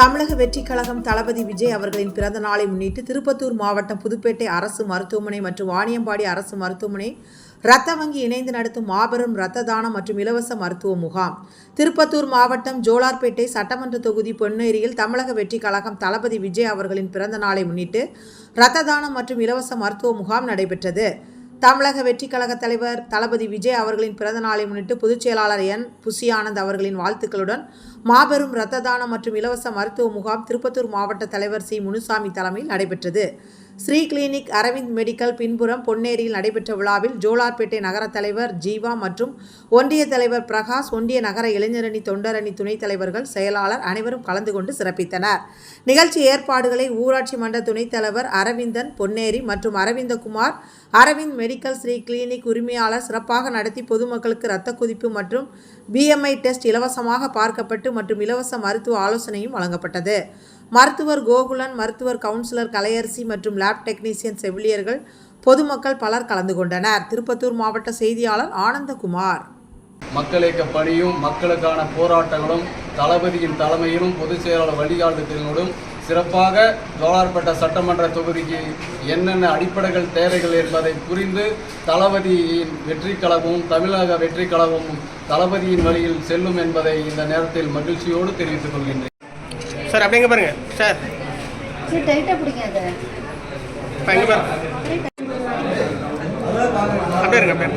தமிழக வெற்றிக் கழகம் தளபதி விஜய் அவர்களின் பிறந்த நாளை முன்னிட்டு திருப்பத்தூர் மாவட்டம் புதுப்பேட்டை அரசு மருத்துவமனை மற்றும் வாணியம்பாடி அரசு மருத்துவமனை ரத்த வங்கி இணைந்து நடத்தும் மாபெரும் இரத்த தானம் மற்றும் இலவச மருத்துவ முகாம். திருப்பத்தூர் மாவட்டம் ஜோலார்பேட்டை சட்டமன்ற தொகுதி பொன்னேரியில் தமிழக வெற்றிக் கழகம் தளபதி விஜய் அவர்களின் பிறந்த நாளை முன்னிட்டு இரத்த தானம் மற்றும் இலவச மருத்துவ முகாம் நடைபெற்றது. தமிழக வெற்றிக் கழக தலைவர் தளபதி விஜய் அவர்களின் பிறந்த நாளை முன்னிட்டு பொதுச் செயலாளர் என் புசியானந்த் அவர்களின் வாழ்த்துக்களுடன் மாபெரும் இரத்த தானம் மற்றும் இலவச மருத்துவ முகாம் திருப்பத்தூர் மாவட்ட தலைவர் சி. முனுசாமி தலைமையில் நடைபெற்றது. ஸ்ரீ கிளினிக் அரவிந்த் மெடிக்கல் பின்புறம் பொன்னேரியில் நடைபெற்ற விழாவில் ஜோலார்பேட்டை நகர தலைவர் ஜீவா மற்றும் ஒன்றிய தலைவர் பிரகாஷ் ஒன்றிய நகர இளைஞரணி தொண்டரணி துணைத் தலைவர்கள் செயலாளர் அனைவரும் கலந்து கொண்டு சிறப்பித்தனர். நிகழ்ச்சி ஏற்பாடுகளை ஊராட்சி மன்ற துணைத் தலைவர் அரவிந்தன் பொன்னேரி மற்றும் அரவிந்தகுமார் அரவிந்த் மெடிக்கல் ஸ்ரீ கிளினிக் உரிமையாளர் சிறப்பாக நடத்தி பொதுமக்களுக்கு இரத்த குதிப்பு மற்றும் பிஎம்ஐ டெஸ்ட் இலவசமாக பார்க்கப்பட்டு மற்றும் இலவச மருத்துவ ஆலோசனையும் வழங்கப்பட்டது. மருத்துவர் கோகுலன் மருத்துவர் கவுன்சிலர் கலையரசி மற்றும் லேப் டெக்னீசியன் செவிலியர்கள் பொதுமக்கள் பலர் கலந்து கொண்டனர். திருப்பத்தூர் மாவட்ட செய்தியாளர் ஆனந்தகுமார். மக்கள் இயக்க பணியும் மக்களுக்கான போராட்டங்களும் தளபதியின் தலைமையிலும் பொதுச் செயலாளர் வழிகாட்டுதலோடும் சிறப்பாக ஜோலார்பேட்டை சட்டமன்ற தொகுதிக்கு என்னென்ன அடிப்படைகள் தேவைகள் என்பதை புரிந்து தளபதியின் வெற்றி கழகமும் தமிழக வெற்றி கழகமும் தளபதியின் வழியில் செல்லும் என்பதை இந்த நேரத்தில் மகிழ்ச்சியோடு தெரிவித்துக் கொள்கின்றேன். சார் அப்படிங்க பாருங்க. சார். அப்படியே இருங்க அப்படியே.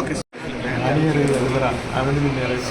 Okay sir. அடியர் எழுதுறா அவனு மேரேஜ்.